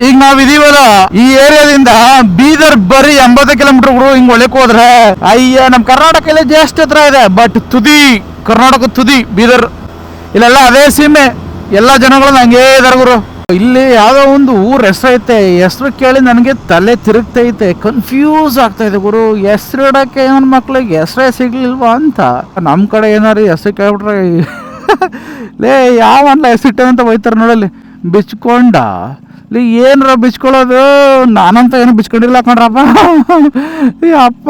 ಈಗ ನಾವ್ ಇದೀವಲ್ಲ, ಈ ಏರಿಯಾದಿಂದ ಬೀದರ್ ಬರೀ ಎಂಬತ್ತು ಕಿಲೋಮೀಟರ್ ಹಿಂಗ್ ಒಳಕ್ ಹೋದ್ರೆ, ಅಯ್ಯ, ನಮ್ ಕರ್ನಾಟಕ ಜಾಸ್ತಿ ಹತ್ರ ಇದೆ. ಬಟ್ ತುದಿ, ಕರ್ನಾಟಕ ತುದಿ, ಬೀದರ್. ಇಲ್ಲೆಲ್ಲ ಅದೇ ಸೀಮೆ. ಎಲ್ಲ ಜನಗಳು ಹಂಗೇ ಇದಾರೆ ಗುರು. ಇಲ್ಲಿ ಯಾವ್ದೋ ಒಂದು ಊರ್ ಹೆಸರು ಐತೆ ಹೆಸರು ಕೇಳಿ ನನಗೆ ತಲೆ ತಿರುಗ್ತೈತೆ ಕನ್ಫ್ಯೂಸ್ ಆಗ್ತಾ ಇದೆ ಗುರು. ಹೆಸರು ಇಡಕ್ಕೆ ಇವನ್ ಮಕ್ಳಿಗೆ ಹೆಸರೇ ಸಿಗ್ಲಿಲ್ವಾ ಅಂತ. ನಮ್ ಕಡೆ ಏನಾರು ಹೆಸರು ಕೇಳ್ಬಿಟ್ರೆ ಲೇ, ಯಾವನ್ಲ ಹೆಸರು ಅಂತ ಹೋಯ್ತಾರ ನೋಡಲ್ಲಿ. ಬಿಚ್ಕೊಂಡ. ಲೇ, ಏನರ ಬಿಚ್ಕೊಳ್ಳೋದು? ನಾನಂತ ಏನು ಬಿಚ್ಕೊಂಡಿಲ್ಲ ಕಣ್ರಪ್ಪ. ಅಪ್ಪ,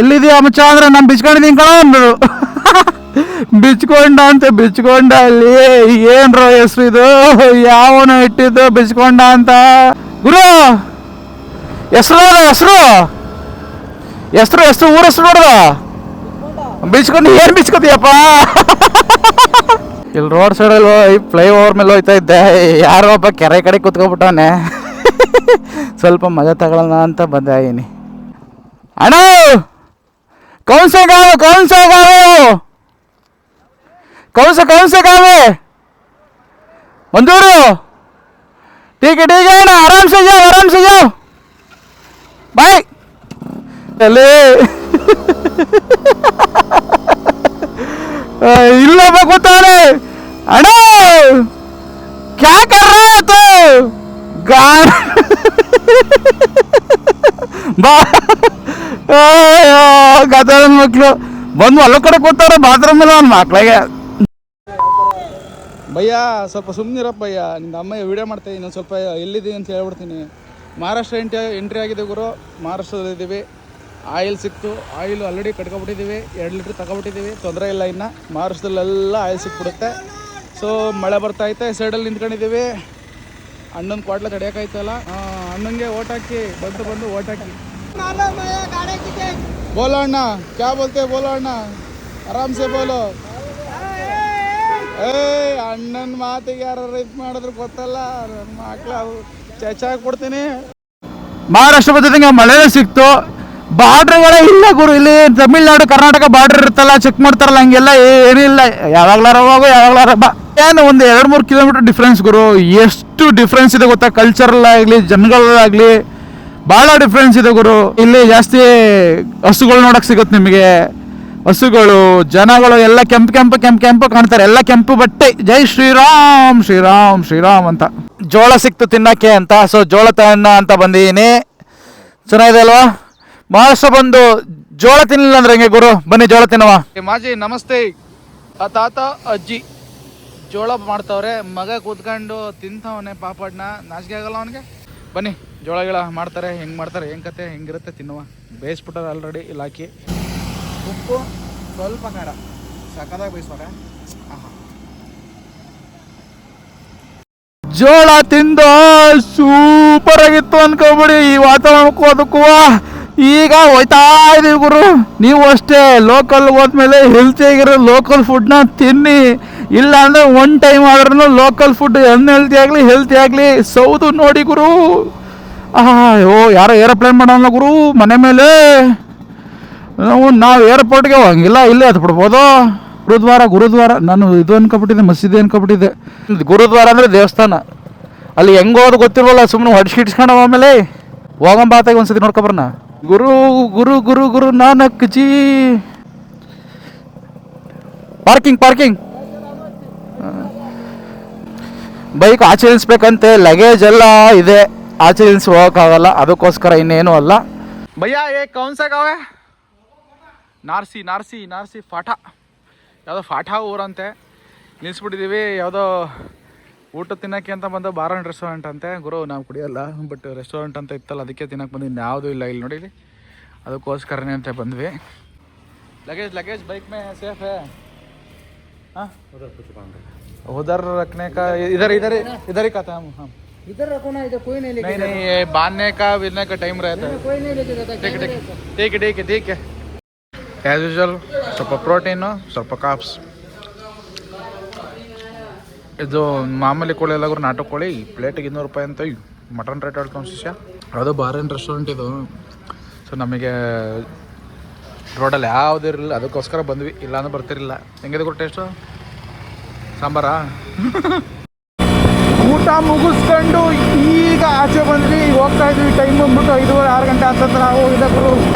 ಎಲ್ಲಿದೆಯಾ ಮಚ್ಚ? ಅಂದ್ರೆ ನಾನು ಬಿಚ್ಕೊಂಡಿದ್ದೀನಿ ಕಣ ಅಂದ್ರು ಬಿಚ್ಕೊಂಡ ಅಂತ ಬಿಚ್ಕೊಂಡ ಅಲ್ಲಿ. ಏನ್ರೋ ಹೆಸರು ಇದು? ಯಾವನು ಇಟ್ಟಿದ್ದು ಬಿಚ್ಕೊಂಡ ಅಂತ. ಗುರು, ಹೆಸರು ಹೆಸರು? ಹೆಸರು ಹೆಸರು, ಊರ ಹೆಸರು ನೋಡ್ದ? ಬಿಚ್ಕೊಂಡು ಏನು ಬಿಚ್ಕೋತೀಯಪ್ಪ? ಇಲ್ಲಿ ರೋಡ್ ಸೈಡಲ್ಲಿ ಅಲ್ಲಿ ಫ್ಲೈ ಓವರ್ ಮೇಲೆ ಹೋಯ್ತಾ ಇದ್ದೆ. ಯಾರೋ ಒಬ್ಬ ಕೆರೆ ಕಡೆ ಕೂತ್ಕೊಬಿಟ್ಟವನೆ ಸ್ವಲ್ಪ ಮಜಾ ತಗೊಳ್ಳೋಣ ಅಂತ ಬಂದೆ ಇದೀನಿ. ಅಣ್ಣ! ಕೌನ್ಸಗಾವು ಕೌನ್ಸಗಾವು कौन से कौन से काम है मंजूर हो ठीक है ठीक है ना आराम से जाओ आराम से जाओ बाय चले इल्लो बता रहे अरे क्या कर रहा है तू गान ಗದನ ಮಕ್ಕಳು ಬಂದು ಹೊಲ ಕಡೆ ಕೂತಾರ ಬಾತ್ರೂಮ್ ಮೇಲೆ ಅವ್ನ ಮಕ್ಳಿಗೆ ಭಯ್ಯ ಸ್ವಲ್ಪ ಸುಮ್ಮನಿರಪ್ಪ ಭಯ್ಯ. ನಿನ್ನ ಅಮ್ಮ ವಿಡಿಯೋ ಮಾಡ್ತಾ ಇನ್ನೊಂದು ಸ್ವಲ್ಪ ಎಲ್ಲಿದ್ದೀನಿ ಅಂತ ಹೇಳ್ಬಿಡ್ತೀನಿ. ಮಹಾರಾಷ್ಟ್ರ ಎಂಟ್ರಿ ಎಂಟ್ರಿ ಆಗಿದೆ ಗುರು. ಮಹಾರಾಷ್ಟ್ರದಲ್ಲಿದ್ದೀವಿ ಆಯಿಲ್ ಸಿಕ್ತು. ಆಯಿಲ್ ಆಲ್ರೆಡಿ ಕಟ್ಕೊಬಿಟ್ಟಿದ್ದೀವಿ ಎರಡು ಲೀಟ್ರ್ ತಗೊಬಿಟ್ಟಿದ್ದೀವಿ ತೊಂದರೆ ಇಲ್ಲ ಇನ್ನು. ಮಹಾರಾಷ್ಟ್ರದಲ್ಲೆಲ್ಲ ಆಯಿಲ್ ಸಿಕ್ಬಿಡುತ್ತೆ. ಸೊ ಮಳೆ ಬರ್ತಾ ಐತೆ. ಸೈಡಲ್ಲಿ ನಿಂತ್ಕೊಂಡಿದ್ದೀವಿ ಅಣ್ಣನ ಕ್ವಾಟ್ಲ ತಡೆಯೋಕ್ಕಾಯ್ತಲ್ಲ ಅಣ್ಣಂಗೆ ಓಟಾಕಿ ಹಾಕಿ ಬಂದು ಬಂದು ಓಟಾಕಿ ಹಾಕಿ. ಬೋಲೋ ಅಣ್ಣ. ಕ್ಯಾ ಬೋಲ್ತೆ ಬೋಲೋ ಅಣ್ಣ? ಆರಾಮ್ಸೆ ಬೋಲೋ. ಏಯ್, ಅಣ್ಣನ ಮಾತಿಗೆ ಯಾರು ಇದು ಮಾಡಿದ್ರು ಗೊತ್ತಲ್ಲ ನನ್ನ ಮಕ್ಳು ಅವು ಕೊಡ್ತೀನಿ. ಮಹಾರಾಷ್ಟ್ರ ಬದ್ದಂಗೆ ಮಳೆ ಸಿಕ್ತು. ಬಾರ್ಡ್ರ್ಗಳೇ ಇಲ್ಲ ಗುರು, ಇಲ್ಲಿ ತಮಿಳ್ನಾಡು, ಕರ್ನಾಟಕ ಬಾರ್ಡರ್ ಇರುತ್ತಲ್ಲ ಚೆಕ್ ಮಾಡ್ತಾರಲ್ಲ, ಹಂಗೆಲ್ಲ ಏನಿಲ್ಲ. ಯಾವಾಗ್ಲಾರ ಹೋಗು, ಯಾವಾಗ್ಲಾರ ಬಾ. ಏನು, ಒಂದು ಎರಡು ಮೂರು ಕಿಲೋಮೀಟರ್ ಡಿಫ್ರೆನ್ಸ್ ಗುರು. ಎಷ್ಟು ಡಿಫ್ರೆನ್ಸ್ ಇದೆ ಗೊತ್ತಾ? ಕಲ್ಚರಲ್ ಆಗಲಿ ಜನಗಳಾಗಲಿ ಭಾಳ ಡಿಫ್ರೆನ್ಸ್ ಇದೆ ಗುರು. ಇಲ್ಲಿ ಜಾಸ್ತಿ ಹಸುಗಳು ನೋಡಕ್ ಸಿಗುತ್ತೆ ನಿಮಗೆ. ಹಸುಗಳು, ಜನಗಳು ಎಲ್ಲ ಕೆಂಪು ಕೆಂಪು ಕೆಂಪು ಕೆಂಪು ಕಾಣ್ತಾರೆ. ಎಲ್ಲ ಕೆಂಪು ಬಟ್ಟೆ. ಜೈ ಶ್ರೀರಾಮ್ ಶ್ರೀರಾಮ್ ಶ್ರೀರಾಮ್ ಅಂತ. ಜೋಳ ಸಿಕ್ತು ತಿನ್ನಕ್ಕೆ ಅಂತ. ಸೊ ಜೋಳ ತನ್ನ ಅಂತ ಬಂದಿದ್ದೀನಿ ಚೆನ್ನಾಗಿದೆ ಅಲ್ವಾ? ಮಹಾರಾಷ್ಟ್ರ ಬಂದು ಜೋಳ ತಿನ್ನಲಿಲ್ಲ ಅಂದ್ರೆ ಹೆಂಗೆ ಗುರು? ಬನ್ನಿ ಜೋಳ ತಿನ್ನವ. ಮಾಜಿ ನಮಸ್ತೆ. ಆ ತಾತ, ಅಜ್ಜಿ. ಜೋಳ ಮಾಡ್ತಾವ್ರೆ. ಮಗ ಕೂತ್ಕೊಂಡು ತಿಂತವನೆ ಪಾಪಡ್ನ. ನಾಚಿಕೆ ಆಗಲ್ಲ ಅವನಿಗೆ? ಬನ್ನಿ ಜೋಳ ಗಿಳ ಮಾಡ್ತಾರೆ. ಹೆಂಗೆ ಮಾಡ್ತಾರೆ? ಹೆಂಗೆ ಕತೆ? ಹೆಂಗಿರುತ್ತೆ? ತಿನ್ನುವ. ಬೇಯಿಸ್ಬಿಟ್ಟಾರೆ ಆಲ್ರೆಡಿ ಹಾಕಿ. ಉಪ್ಪು ಸ್ವಲ್ಪ ಖಾರ ಸಕದಾಗ ಬೇಯಿಸ್ತಾರೆ ಜೋಳ ತಿಂದ ಸೂಪರ್ ಆಗಿತ್ತು ಅನ್ಕೊಬಿಡಿ. ಈ ವಾತಾವರಣಕ್ಕೂ ಅದಕ್ಕೂ. ಈಗ ಹೋಯ್ತಾ ಇದೀವಿ ಗುರು. ನೀವು ಅಷ್ಟೇ ಲೋಕಲ್ ಹೋದ್ಮೇಲೆ ಹೆಲ್ತಿಯಾಗಿರೋ ಲೋಕಲ್ ಫುಡ್ನ ತಿನ್ನಿ. ಇಲ್ಲ ಅಂದ್ರೆ ಒನ್ ಟೈಮ್ ಆದ್ರೂ ಲೋಕಲ್ ಫುಡ್ ಅನ್ಹೆಲ್ತಿ ಆಗಲಿ ಹೆಲ್ತಿ ಆಗಲಿ ಸೌದು ನೋಡಿ ಗುರು. ಓ ಯಾರೋ ಏರೋಪ್ಲೇನ್ ಮಾಡೋಣ ಗುರು, ಮನೆ ಮೇಲೆ. ನಾವು ನಾವು ಏರ್ಪೋರ್ಟ್ಗೆ ಹೋಗಂಗಿಲ್ಲ, ಇಲ್ಲೇ ಅದು ಬಿಡ್ಬೋದು ಗುರುದ್ವಾರ ಗುರುದ್ವಾರ, ನಾನು ಇದು ಅನ್ಕೊಬಿಟ್ಟಿದ್ದೆ, ಮಸೀದಿ ಅನ್ಕೊಬಿಟ್ಟಿದ್ದೆ. ಗುರುದ್ವಾರ ಅಂದರೆ ದೇವಸ್ಥಾನ. ಅಲ್ಲಿ ಹೆಂಗೆ ಹೋಗೋದು ಗೊತ್ತಿರೋಲ್ಲ ಸುಮ್ಮನೆ ಹೊಡ್ಸಿ ಇಟ್ಸ್ಕೊಂಡು ಆಮೇಲೆ. ಹೋಗಂಬಾತಾಗಿ ಒಂದ್ಸತಿ ನೋಡ್ಕೊಬರ್ನ ಗುರು ಗುರು ಗುರು Guru Nanak ji. Parking parking. Bike ಆಚೆ ಲಗೇಜ್ ಎಲ್ಲ ಇದೆ. ಆಚೆ ನಿಲ್ಸಿ ಹೋಗೋಕ್ಕಾಗಲ್ಲ, ಅದಕ್ಕೋಸ್ಕರ ಇನ್ನೇನು ಅಲ್ಲ. ಭಯ್ಯ, ಏ ಕೌನ್ಸಾಗವೆ? ನಾರ್ಸಿ ನಾರ್ಸಿ ನಾರ್ಸಿ ಫಾಠ ಯಾವುದೋ ಫಾಠ ಊರಂತೆ ನಿಲ್ಲಿಸ್ಬಿಟ್ಟಿದ್ದೀವಿ ಯಾವುದೋ ಊಟ ತಿನ್ನೋಕ್ಕೆ ಅಂತ ಬಂದು ಬಾರ್ ಆ್ಯಂಡ್ ರೆಸ್ಟೋರೆಂಟ್ ಅಂತೆ ಗುರು ನಾವು ಕುಡಿಯಲ್ಲ ಬಟ್ ರೆಸ್ಟೋರೆಂಟ್ ಅಂತ ಇತ್ತಲ್ಲ ಅದಕ್ಕೆ ತಿನ್ನಕ್ಕೆ ಬಂದಿದ್ದು ಯಾವುದೂ ಇಲ್ಲ ಇಲ್ಲಿ ನೋಡಿ ಇಲ್ಲಿ ಅದಕ್ಕೋಸ್ಕರನೇ ಅಂತ ಬಂದ್ವಿ ಲಗೇಜ್ ಲಗೇಜ್ ಬೈಕ್ ಮೇ ಸೇಫ್ ಹೇ हाँ उधर रखने का इधर इधर इधर ही कहते हैं हम हम इधर रखो ना इधर कोई नहीं नहीं नहीं ये बांधने का बिलने का टाइम रहता है कोई नहीं लेके जाता ठीक है ठीक है ठीक है ठीक है ಆ್ಯಸ್ ಯೂಶಲ್ ಸ್ವಲ್ಪ ಪ್ರೋಟೀನು ಸ್ವಲ್ಪ ಕಾಪ್ಸ್ ಇದು ಮಾಮೂಲಿ ಕೋಳಿ ಎಲ್ಲ ಗುರು ನಾಟಕ ಕೋಳಿ. ಪ್ಲೇಟಿಗೆ ಇನ್ನೂರು ರೂಪಾಯಿ ಅಂತ. ಮಟನ್ ರೇಟ್ ಹೇಳ್ತಾನೆ ಶಿಷ್ಯ. ಅದು ಬಾರಿನ ರೆಸ್ಟೋರೆಂಟ್ ಇದು. ಸೊ ನಮಗೆ ರೋಡಲ್ಲಿ ಯಾವುದು ಇರಲಿಲ್ಲ, ಅದಕ್ಕೋಸ್ಕರ ಬಂದ್ವಿ. ಇಲ್ಲಾಂದ್ರೆ ಬರ್ತಿರಲಿಲ್ಲ. ಹೆಂಗಿದೆ ಕೊಟ್ಟು ಟೇಸ್ಟು ಸಾಂಬಾರಾ? ಊಟ ಮುಗಿಸ್ಕೊಂಡು ಈಗ ಆಚೆ ಬಂದ್ವಿ ಹೋಗ್ತಾ ಇದ್ವಿ ಟೈಮ್ ಬಂದ್ಬಿಟ್ಟು ಐದುವರೆ, ಆರು ಗಂಟೆ ಹತ್ತತ್ರ ಹೋಗಿದೆ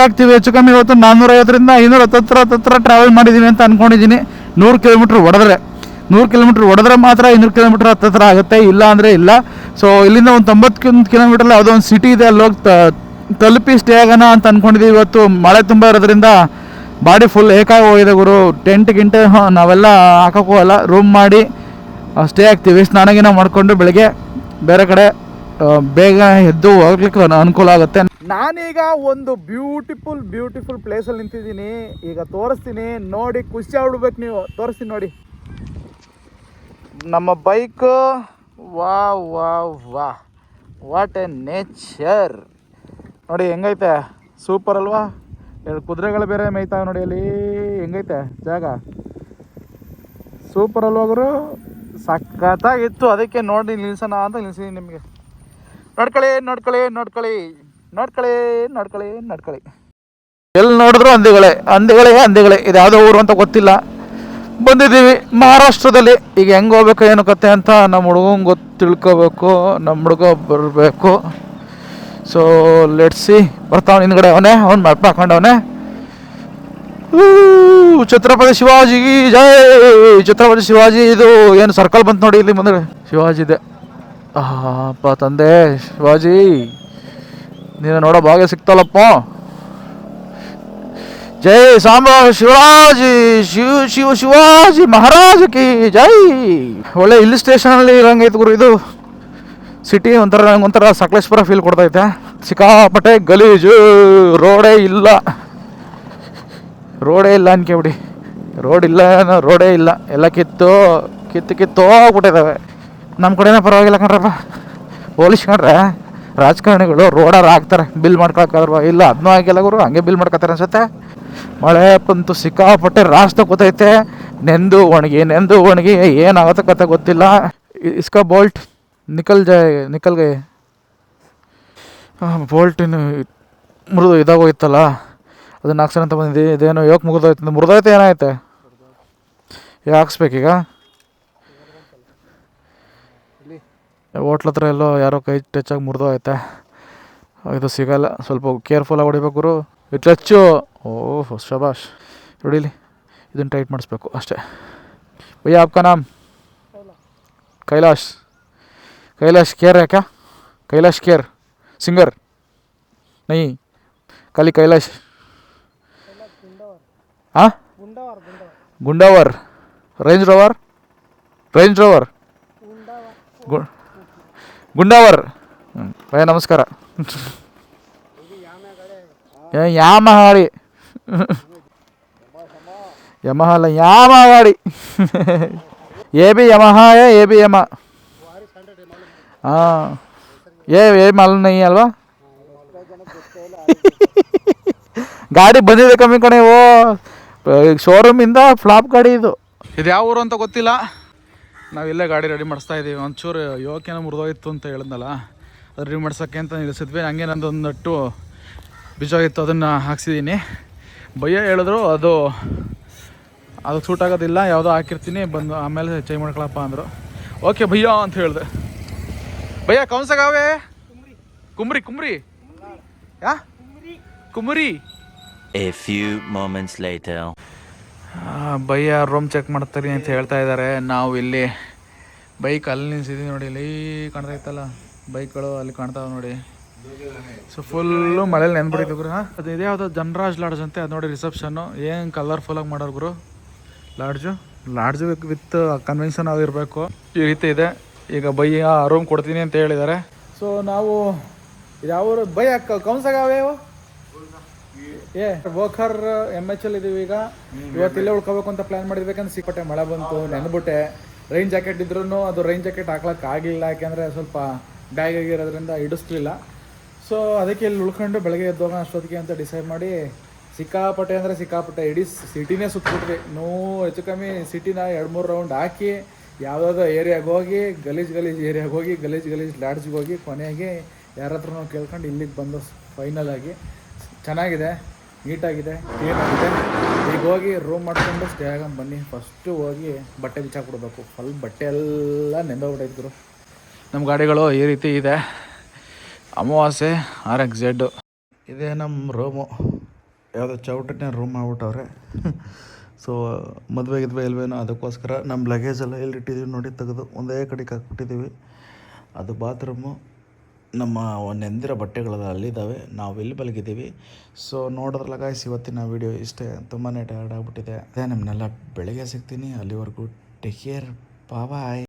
ಆಗ್ತೀವಿ, ಹೆಚ್ಚು ಕಮ್ಮಿ ಇವತ್ತು ನಾನ್ನೂರ ಐವತ್ತರಿಂದ ಐನೂರ ಹತ್ತತ್ರ ಹತ್ತತ್ರ ಟ್ರಾವೆಲ್ ಮಾಡಿದ್ದೀನಿ ಅಂತ ಅನ್ಕೊಂಡಿದ್ದೀನಿ. ನೂರು ಕಿಲೋಮೀಟ್ರ್ ಹೊಡೆದ್ರೆ, ನೂರು ಕಿಲೋಮೀಟ್ರ್ ಹೊಡೆದ್ರೆ ಮಾತ್ರ ಐನೂರು ಕಿಲೋಮೀಟ್ರ್ ಹತ್ತತ್ರ ಆಗುತ್ತೆ, ಇಲ್ಲ ಅಂದರೆ ಇಲ್ಲ. ಸೊ ಇಲ್ಲಿಂದ ಒಂದು ತೊಂಬತ್ತು ಕಿಲೋಮೀಟ್ರಲ್ಲಿ ಯಾವುದೋ ಒಂದು ಸಿಟಿ ಇದೆ, ಅಲ್ಲಿ ಹೋಗಿ ತಲುಪಿ ಸ್ಟೇ ಆಗೋಣ ಅಂತ ಅಂದ್ಕೊಂಡಿದ್ದೀವಿ ಇವತ್ತು. ಮಳೆ ತುಂಬ ಇರೋದ್ರಿಂದ ಬಾಡಿ ಫುಲ್ ಏಕಾಗಿ ಹೋಗಿದೆ ಗುರು. ಟೆಂಟ್ ಗಿಂಟೆ ನಾವೆಲ್ಲ ಹಾಕೋಕ್ಕೂ ಅಲ್ಲ. ರೂಮ್ ಮಾಡಿ ಸ್ಟೇ ಆಗ್ತೀವಿ. ಸ್ನಾನಗಿನ ಮಾಡಿಕೊಂಡು ಬೆಳಗ್ಗೆ ಬೇರೆ ಕಡೆ ಬೇಗ ಎದ್ದು ಹೋಗ್ಲಿಕ್ಕೆ ಅನು- ಅನುಕೂಲ ಆಗುತ್ತೆ. ನಾನೀಗ ಒಂದು ಬ್ಯೂಟಿಫುಲ್ ಬ್ಯೂಟಿಫುಲ್ ಪ್ಲೇಸಲ್ಲಿ ನಿಂತಿದ್ದೀನಿ. ಈಗ ತೋರಿಸ್ತೀನಿ. ನೋಡಿ, ಖುಷಿ ಆಗ್ಬಿಡ್ಬೇಕು ನೀವು. ತೋರಿಸ್ತೀನಿ ನೋಡಿ. ನಮ್ಮ ಬೈಕ್ ವಾ ವಾ ವಾ ವಾಟ್ ಎ ನೇಚರ್ ನೋಡಿ, ಹೆಂಗೈತೆ? ಸೂಪರ್ ಅಲ್ವಾ? ಎರಡು ಕುದುರೆಗಳು ಬೇರೆ ಮೇಯ್ತಾವೆ ನೋಡಿ ಅಲ್ಲಿ. ಹೆಂಗೈತೆ? ಜಾಗ. ಸೂಪರ್ ಅಲ್ವಾ ಗುರು? ಸಖತ್ತಾಗಿತ್ತು. ಅದಕ್ಕೆ ನೋಡಿ ನಿಲ್ಸೋಣ ಅಂತ ನಿಲ್ಸಿದ್ದೀನಿ ನಿಮಗೆ. ನೋಡ್ಕೊಳ್ಳಿ ನೋಡ್ಕೊಳ್ಳಿ ನೋಡ್ಕೊಳ್ಳಿ ನೋಡ್ಕೊಳ್ಳಿ ನೋಡ್ಕೊಳ್ಳಿ ನೋಡ್ಕೊಳ್ಳಿ. ಎಲ್ಲಿ ನೋಡಿದ್ರು ಹಂದಿಗಳೇ ಹಂದಿಗಳೇ ಹಂದಿಗಳೇ. ಇದು ಯಾವುದೋ ಊರು ಅಂತ ಗೊತ್ತಿಲ್ಲ. ಬಂದಿದ್ದೀವಿ ಮಹಾರಾಷ್ಟ್ರದಲ್ಲಿ. ಈಗ ಹೆಂಗೆ ಹೋಗ್ಬೇಕು, ಏನು ಕತೆ ಅಂತ ನಮ್ಮ ಹುಡುಗಂಗೆ ಗೊತ್ತು ತಿಳ್ಕೊಬೇಕು, ನಮ್ಮ ಹುಡುಗ ಬರಬೇಕು. ಸೊ ಲೆಟ್ಸಿ ಬರ್ತಾವ ಹಿಂದ್ಗಡೆ ಅವನೇ, ಅವ್ನು ಮ್ಯಾಪ್ ಹಾಕೊಂಡವನೇ. ಛತ್ರಪತಿ ಶಿವಾಜಿ, ಜೈ! ಛತ್ರಪತಿ ಶಿವಾಜಿ, ಇದು ಏನು ಸರ್ಕಲ್ ಬಂತು ನೋಡಿ ಇಲ್ಲಿ ಮುಂದೆ ಶಿವಾಜಿ ಇದೆ ಅಪ್ಪ ತಂದೆ, ಶಿವಾಜಿ. ನೀನು ನೋಡೋ ಭಾಗ್ಯ ಸಿಕ್ತಲ್ಲಪ್ಪ. ಜೈ ಸಾಂಬ ಶಿವರಾಜಿ, ಶಿವ ಶಿವ ಶಿವಾಜಿ ಮಹಾರಾಜ ಕಿ ಜೈ. ಒಳ್ಳೆ ಹಿಲ್ ಸ್ಟೇಷನಲ್ಲಿ ಇರಂಗೈತೆ ಗುರು ಇದು. ಸಿಟಿ ಒಂಥರ ನಂಗೆ ಒಂಥರ ಸಕಲೇಶ್ಪುರ ಫೀಲ್ ಕೊಡ್ತೈತೆ ಸಿಕ್ಕಾಪಟ್ಟೆ ಗಲೀಜು, ರೋಡೇ ಇಲ್ಲ. ರೋಡೇ ಇಲ್ಲ ಅನ್ಕೊಬಿಡಿ ರೋಡ್ ಇಲ್ಲ ರೋಡೇ ಇಲ್ಲ. ಎಲ್ಲ ಕಿತ್ತು ಕಿತ್ತು ಕಿತ್ತು ಹೋಗ್ಬಿಟ್ಟಿದ್ದಾವೆ ನಮ್ಮ ಕಡೆನೇ ಪರವಾಗಿಲ್ಲ ಕಣ್ರಪ್ಪ. ಹೋಲಿಸ್ಕೊಂಡ್ರೆ ರಾಜಕಾರಣಿಗಳು ರೋಡಾರು ಹಾಕ್ತಾರೆ ಬಿಲ್ ಮಾಡ್ಕೊಳಕ್ಕಾದ್ರ ಇಲ್ಲ ಅದನ್ನೂ ಆಗಿಲ್ಲ ಗುರು, ಹಂಗೆ ಬಿಲ್ ಮಾಡ್ಕೊತಾರೆ ಅನ್ಸುತ್ತೆ. ಮಳೆ ಬಂತು, ಸಿಕ್ಕಾಪಟ್ಟೆ ರಾಸ್ತ ಕೂತೈತೆ ನೆಂದು ಒಣಗಿ ನೆಂದು ಒಣಗಿ, ಏನಾಗುತ್ತೆ ಕತೆ ಗೊತ್ತಿಲ್ಲ. ಇಸ್ಕಾ ಬೋಲ್ಟ್, ನಿಕಲ್ ಜ ನಿಕಲ್ ಗೈ ಬೋಲ್ಟಿನ ಮೃದು ಇದಾಗೋಯ್ತಲ್ಲ. ಅದನ್ನ ಹಾಕ್ಸೋಣ ಅಂತ ಬಂದಿದ್ದೆ ಇದೇನೋ ಯೋಕ್ ಮುಗಿದೋಯ್ತು ಮುರಿದೋಯ್ತು ಏನಾಯ್ತೆ? ಹಾಕ್ಸ್ಬೇಕೀಗ? ಹೋಟ್ಲ್ ಹತ್ರ ಎಲ್ಲೋ ಯಾರೋ ಕೈ ಟಚ್ಚಾಗಿ ಮುರಿದೋಗೈತೆ. ಇದು ಸಿಗಲ್ಲ. ಸ್ವಲ್ಪ ಕೇರ್ಫುಲ್ ಆಗಿ ಹೊಡಿಬೇಕು ಗುರು. ಓಹ್, ಶಬಾಷ್. ಹೊಡಿಲಿ. ಇದನ್ನು ಟೈಟ್ ಮಾಡಿಸ್ಬೇಕು ಅಷ್ಟೇ. ಭಯ್ಯ ಆಪ್ಕ ನಾಮ್? ಕೈಲಾಶ್. ಕೈಲಾಶ್ ಕೇರ್ ಯಾಕೆ? ಕೈಲಾಶ್ ಕೇರ್. ಸಿಂಗರ್. ನೈ. ಖಾಲಿ ಕೈಲಾಶ್. ಹಾಂ ಗುಂಡಾವರ್. Range Rover? Range Rover? ಗು ಗುಂಡಾವರ್. ಭಯ ನಮಸ್ಕಾರ. ಏ, ಯಾಮ ಯಮಹಾಲ ಯಮಹ ಅಲ್ಲ ಯಾಮ ಗಾಡಿ A B Yamaha A B ಯಮ. ಹಾಂ. ಏ ಏ ಮಾಲ್ ನೈ ಅಲ್ವಾ? ಗಾಡಿ ಬಂದಿದೆ ಕಮ್ಮಿ ಕಣೆ ಓ. ಶೋರೂಮಿಂದ ಫ್ಲಾಪ್ ಗಾಡಿ ಇದು. ಇದು ಯಾವ ಊರು ಅಂತ ಗೊತ್ತಿಲ್ಲ. ನಾವು ಗಾಡಿ ರೆಡಿ ಮಾಡಿಸ್ತಾ ಇದ್ದೀವಿ ಒಂಚೂರು ಯೋಕೆನೋ ಮುರಿದೋಯ್ತು ಅಂತ ಹೇಳಿದ್ನಲ್ಲ, ಅದು ರೆಡಿ ಮಾಡ್ಸೋಕ್ಕೆ ಅಂತ ನಿಲ್ಲಿಸಿದ್ವಿ. ಹಂಗೆ ನಂದು ಒಂದಷ್ಟು ಬಿಜೋಗಿತ್ತು, ಅದನ್ನು ಹಾಕ್ಸಿದ್ದೀನಿ ಭಯ ಹೇಳಿದ್ರು, ಅದು ಅದು ಸೂಟ್ ಆಗೋದಿಲ್ಲ, ಯಾವುದೋ ಹಾಕಿರ್ತೀನಿ, ಬಂದು ಆಮೇಲೆ ಚೈ ಮಾಡ್ಕೊಳಪ್ಪ ಅಂದರು. ಓಕೆ, ಭಯ್ಯ ಅಂತ ಹೇಳಿದೆ. ಭಯ್ಯ ಕೌನ್ಸಗಾವೆ ಕುಮ್ರಿ ಕುಮ್ರಿ. ಯಾ? ಕುಮ್ರಿ. ಎ ಫ್ಯೂ ಮೊಮೆಂಟ್ಸ್ ಲೈಟ್ ಭಯ್ಯ ರೂಮ್ ಚೆಕ್ ಮಾಡ್ತಾರೆ ಅಂತ ಹೇಳ್ತಾ ಇದ್ದಾರೆ. ನಾವು ಇಲ್ಲಿ ಬೈಕ್ ಅಲ್ಲಿ ನಿಲ್ಸಿದ್ದೀವಿ ನೋಡಿ. ಇಲ್ಲಿ ಕಾಣ್ತಾ ಇತ್ತಲ್ಲ ಬೈಕ್ಗಳು ಅಲ್ಲಿ ಕಾಣ್ತಾವೆ ನೋಡಿ. ಸೊ ಫುಲ್ಲು ಮಳೇಲಿ ನೆನ್ಬಿಟ್ಟಿದ್ದು ಗುರು. ಅದು ಇದೇ ಯಾವುದೋ ಜನರಾಜ್ ಲಾಡ್ಜ್ ಅಂತೆ, ಅದು ನೋಡಿ ರಿಸೆಪ್ಷನ್ನು ಏನು ಕಲರ್ಫುಲ್ಲಾಗಿ ಮಾಡೋರು ಗುರು? ಲಾಡ್ಜು? ಲಾಡ್ಜ್ ವಿತ್ ಕನ್ವೆನ್ಷನ್ ಆಗಿರಬೇಕು ಈ ರೀತಿ ಇದೆ. ಈಗ ಬಯ್ಯ ರೂಮ್ ಕೊಡ್ತೀನಿ ಅಂತ ಹೇಳಿದ್ದಾರೆ. ಸೊ ನಾವು ಯಾವ ಬೈ ಕೌನ್ಸಾಗವೇ ಏ ವರ್ಕರ್ ಎಂ ಎಚ್ ಅಲ್ಲಿ ಇದೀವಿ ಈಗ. ಇವತ್ತು ಇಲ್ಲೇ ಉಳ್ಕೋಬೇಕು ಅಂತ ಪ್ಲಾನ್ ಮಾಡಿರ್ಬೇಕಂದ್ರೆ ಸಿಕ್ಕಟ್ಟೆ ಮಳೆ ಬಂತು ನೆನ್ಬಿಟ್ಟೆ. ರೈನ್ ಜಾಕೆಟ್ ಇದ್ರೂ ಅದು ರೈನ್ ಜಾಕೆಟ್ ಹಾಕ್ಲಕ್ ಆಗಿಲ್ಲ ಯಾಕೆಂದ್ರೆ ಸ್ವಲ್ಪ ಬ್ಯಾಗ್ ಆಗಿರೋದ್ರಿಂದ ಹಿಡಿಸ್ಲಿಲ್ಲ. ಸೊ ಅದಕ್ಕೆ ಇಲ್ಲಿ ಉಳ್ಕೊಂಡು ಬೆಳಗ್ಗೆ ಎದ್ದೋಗ ಅಷ್ಟೊತ್ತಿಗೆ ಅಂತ ಡಿಸೈಡ್ ಮಾಡಿ ಸಿಕ್ಕಾಪಟ್ಟೆ ಅಂದರೆ ಸಿಕ್ಕಾಪಟ್ಟೆ ಇಡೀ ಸಿಟಿನೇ ಸುತ್ತಬಿಟ್ವಿ ನೋ ಹೆಚ್ಚು ಕಮ್ಮಿ ಸಿಟಿನ ಎರಡು ಮೂರು ರೌಂಡ್ ಹಾಕಿ ಯಾವುದಾದ್ರು ಏರಿಯಾಗೆ ಹೋಗಿ ಗಲೀಜ್ ಗಲೀಜ್ ಏರಿಯಾಗೆ ಹೋಗಿ ಗಲೀಜ್ ಗಲೀಜ್ ಲಾಡ್ಜ್ಗೆ ಹೋಗಿ ಕೊನೆಗೆ ಯಾರ ಹತ್ರನೂ ಕೇಳ್ಕೊಂಡು ಇಲ್ಲಿಗೆ ಬಂದು ಫೈನಲ್ ಆಗಿ. ಚೆನ್ನಾಗಿದೆ. ನೀಟಾಗಿದೆ ಕ್ಲೀನ್ ಆಗಿದೆ ಈಗ ಹೋಗಿ ರೂಮ್ ಮಾಡ್ಕೊಂಡು ಸ್ಟೇ ಆಗಮ್ ಬನ್ನಿ. ಫಸ್ಟು ಹೋಗಿ ಬಟ್ಟೆ ಬಿಚ್ಚಾಕ್ಬಿಡ್ಬೇಕು ಫುಲ್ ಬಟ್ಟೆ ಎಲ್ಲ ನೆಂದೋಗ್ಬಿಟ್ಟಿದ್ರು ನಮ್ಮ ಗಾಡಿಗಳು ಈ ರೀತಿ ಇದೆ. ಅಮಾವಾಸ್ಯೆ ಆರ್ ಎಕ್ಸ್ ಜೆಡ್ಡು ಇದೇ ನಮ್ಮ ರೂಮು ಯಾವುದೋ ಚೌಟನೇ ರೂಮ್ ಮಾಡ್ಬಿಟ್ಟವ್ರೆ ಸೊ ಮದುವೆ ಗಿದ್ವೆ ಇಲ್ವೇನೋ ಅದಕ್ಕೋಸ್ಕರ ನಮ್ಮ ಲಗೇಜ್ ಎಲ್ಲ ಎಲ್ಲಿ ಇಟ್ಟಿದ್ದೀವಿ ನೋಡಿ ತೆಗೆದು ಒಂದೇ ಕಡೆಗೆ ಹಾಕ್ಬಿಟ್ಟಿದ್ದೀವಿ ಅದು ಬಾತ್ರೂಮು ನಮ್ಮ ನೆಂದಿರೋ ಬಟ್ಟೆಗಳೆಲ್ಲ ಅಲ್ಲಿದ್ದಾವೆ ನಾವು ಇಲ್ಲಿ ಬಲಗಿದ್ದೀವಿ ಸೊ ನೋಡಿದ್ರಲ್ಲ ಗಾಯ್ಸ್ ಇವತ್ತಿನ ವಿಡಿಯೋ ಇಷ್ಟೇ. ತುಂಬಾ ಟಯರ್ಡ್ ಆಗಿಬಿಟ್ಟಿದೆ. ಅದೇ ನಿಮ್ಮನ್ನೆಲ್ಲ ಬೆಳಗ್ಗೆ ಸಿಗ್ತೀನಿ. ಅಲ್ಲಿವರೆಗೂ ಟೇಕ್ ಕೇರ್ ಬಾಯ್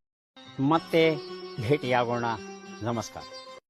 ಮತ್ತೆ ಭೇಟಿಯಾಗೋಣ. ನಮಸ್ಕಾರ.